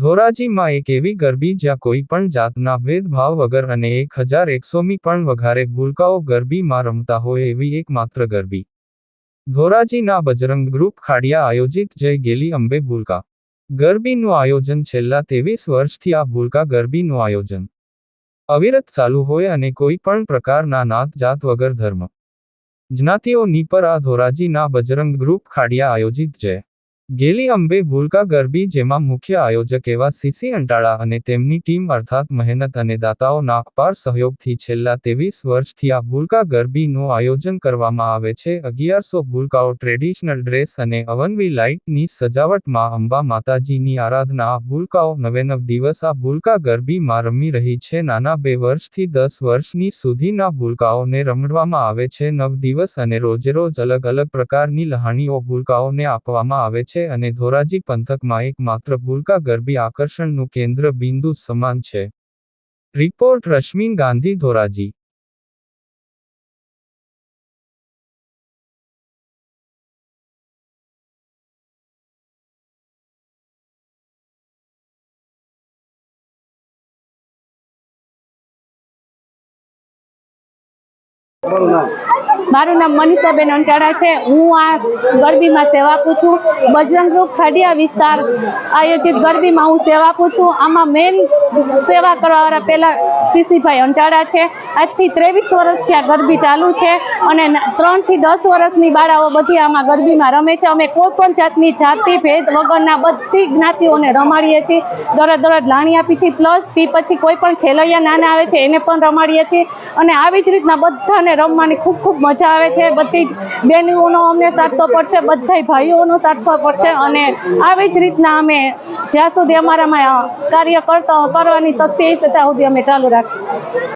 ધોરાજીમાં એક એવી ગરબી જ્યાં કોઈ પણ જાતના ભેદભાવ વગર અને એક હજાર એકસોમી પણ વઘારે ભૂલકાઓ ગરબીમાં રમતા હોય એવી એકમાત્ર ગરબી. ધોરાજીના બજરંગ ગ્રુપ ખાડિયા આયોજિત જય ગેલી અંબે ભૂલકા. ગરબીનું આયોજન છેલ્લા ત્રેવીસ વર્ષથી આ ભૂલકા ગરબીનું આયોજન. અવિરત ચાલુ હોય અને કોઈ પણ પ્રકારના નાત જાત વગર ધર્મ. જ્ઞાતિઓની પર આ ધોરાજીના બજરંગ ગ્રુપ ખાડિયા આયોજિત જય. ગેલી અંબે ભૂલકા ગરબી જેમાં મુખ્ય આયોજક એવા સીસી અંટાળા અને તેમની ટીમ અર્થાત મહેનત અને દાતાઓના અપાર સહયોગથી છેલ્લા ત્રેવીસ વર્ષથી આ ભૂલકા ગરબીનું આયોજન કરવામાં આવે છે. અગિયારસો ભૂલકાઓ ટ્રેડિશનલ ડ્રેસ અને અવનવી લાઇટની સજાવટમાં અંબા માતાજીની આરાધના આ ભૂલકાઓ નવે નવ દિવસ આ ભૂલકા ગરબીમાં રમી રહી છે. નાના બે વર્ષથી દસ વર્ષની સુધીના ભૂલકાઓને રમડવામાં આવે છે. નવ દિવસ અને રોજેરોજ અલગ અલગ પ્રકારની લહાણીઓ ભૂલકાઓને આપવામાં આવે છે. અને ધોરાજી પંથકમાં એકમાત્ર ભૂલકા ગરબી આકર્ષણનું કેન્દ્ર બિંદુ સમાન છે. રિપોર્ટ રશ્મિન ગાંધી, ધોરાજી. તમારું નામ મારું નામ મનીષાબેન અંટાળા છે. હું આ ગરબીમાં સેવા આપું છું. બજરંગ ગ્રુપ ખાડિયા વિસ્તાર આયોજિત ગરબીમાં હું સેવા આપું છું. આમાં મેન સેવા કરવાવાળા પહેલાં સીસીભાઈ અંટાળા છે. આજથી ત્રેવીસ વર્ષથી આ ગરબી ચાલુ છે અને ત્રણથી દસ વર્ષની બાળાઓ બધી આમાં ગરબીમાં રમે છે. અમે કોઈ પણ જાતની જાતિ, ભેદ, વગરના બધી જ્ઞાતિઓને રમાડીએ છીએ. દરરોજ દરરોજ લાણી આપી છીએ. પ્લસથી પછી કોઈ પણ ખેલૈયા નાના આવે છે એને પણ રમાડીએ છીએ. અને આવી જ રીતના બધાને રમવાની ખૂબ ખૂબ મજા આવે છે. બધી જ બહેનોનો અમને સાથ સપોર્ટ છે બધાય ભાઈઓનો સાથ સપોર્ટ છે અને આવી જ રીતના અમે જ્યાં સુધી અમારામાં કાર્ય કરતા કરવાની શક્તિ હશે, ત્યાં સુધી અમે ચાલુ રાખીશું